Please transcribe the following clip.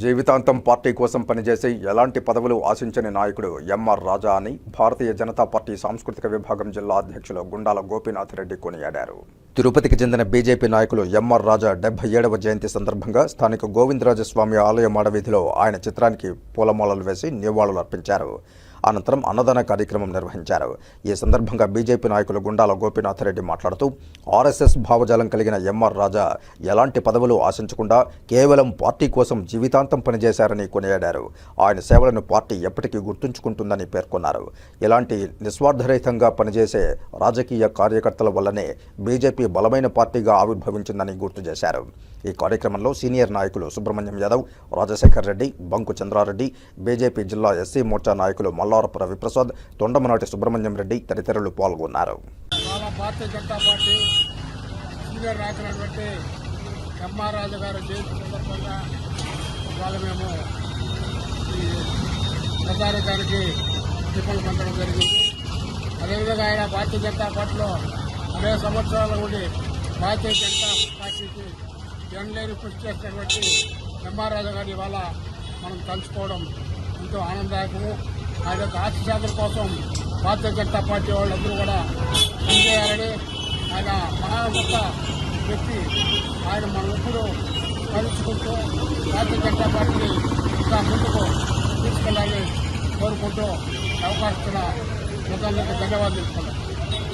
జీవితాంతం పార్టీ కోసం పనిచేసి ఎలాంటి పదవులు ఆశించని నాయకుడు ఎంఆర్ రాజా అని భారతీయ జనతా పార్టీ సాంస్కృతిక విభాగం జిల్లా అధ్యక్షులు గుండాల గోపీనాథ్ రెడ్డి కొనియాడారు. తిరుపతికి చెందిన బీజేపీ నాయకులు ఎంఆర్ రాజా డెబ్బై ఏడవ జయంతి సందర్భంగా స్థానిక గోవిందరాజస్వామి ఆలయ మాడవీధిలో ఆయన చిత్రానికి పూలమాలలు వేసి నివాళులు అర్పించారు అనంతరం అన్నదాన కార్యక్రమం నిర్వహించారు. ఈ సందర్భంగా బీజేపీ నాయకులు గుండాల గోపీనాథ్ రెడ్డి మాట్లాడుతూ ఆర్ఎస్ఎస్ భావజాలం కలిగిన ఎంఆర్ రాజా ఎలాంటి పదవులు ఆశించకుండా కేవలం పార్టీ కోసం జీవితాంతం పనిచేశారని కొనియాడారు. ఆయన సేవలను పార్టీ ఎప్పటికీ గుర్తుంచుకుంటుందని పేర్కొన్నారు. ఇలాంటి నిస్వార్థరహితంగా పనిచేసే రాజకీయ కార్యకర్తల వల్లనే బీజేపీ బలమైన పార్టీగా ఆవిర్భవించిందని గుర్తు చేశారు. ఈ కార్యక్రమంలో సీనియర్ నాయకులు సుబ్రహ్మణ్యం యాదవ్ రాజశేఖర్ రెడ్డి బంకు చంద్రారెడ్డి బీజేపీ జిల్లా ఎస్సీ మోర్చా నాయకులు మల్లారపు రవిప్రసాద్ తొండమనాటి సుబ్రహ్మణ్యం రెడ్డి తదితరులు పాల్గొన్నారు. చాలా భారతీయ జనతా పార్టీ సీనియర్ నాయకులైనటువంటి ఎంఆర్ రాజు గారు జయంతి సందర్భంగా ఇవాళ మేము ఈ ప్రచారకానికి టిఫిన్ పొందడం జరిగింది. అదేవిధంగా ఆయన భారతీయ జనతా పార్టీలో అనేక సంవత్సరాల నుండి భారతీయ జనతా పార్టీకి ఎనలేని కృషి చేసినటువంటి ఎంఆర్ రాజు గారి ఇవాళ మనం తలుచుకోవడం ఎంతో ఆనందదాయకము. ఆయన యొక్క ఆశీస్సాదం కోసం భారతీయ జనతా పార్టీ వాళ్ళందరూ కూడా పనిచేయాలని ఆయన మహాగొప్ప వ్యక్తి. ఆయన మనం ఎప్పుడు కలుసుకుంటూ భారతీయ జనతా పార్టీని ఇంకా ముందుకు తీసుకెళ్ళాలని కోరుకుంటూ అవకాశం ప్రజలకు ధన్యవాదాలు తెలుసుకున్నాను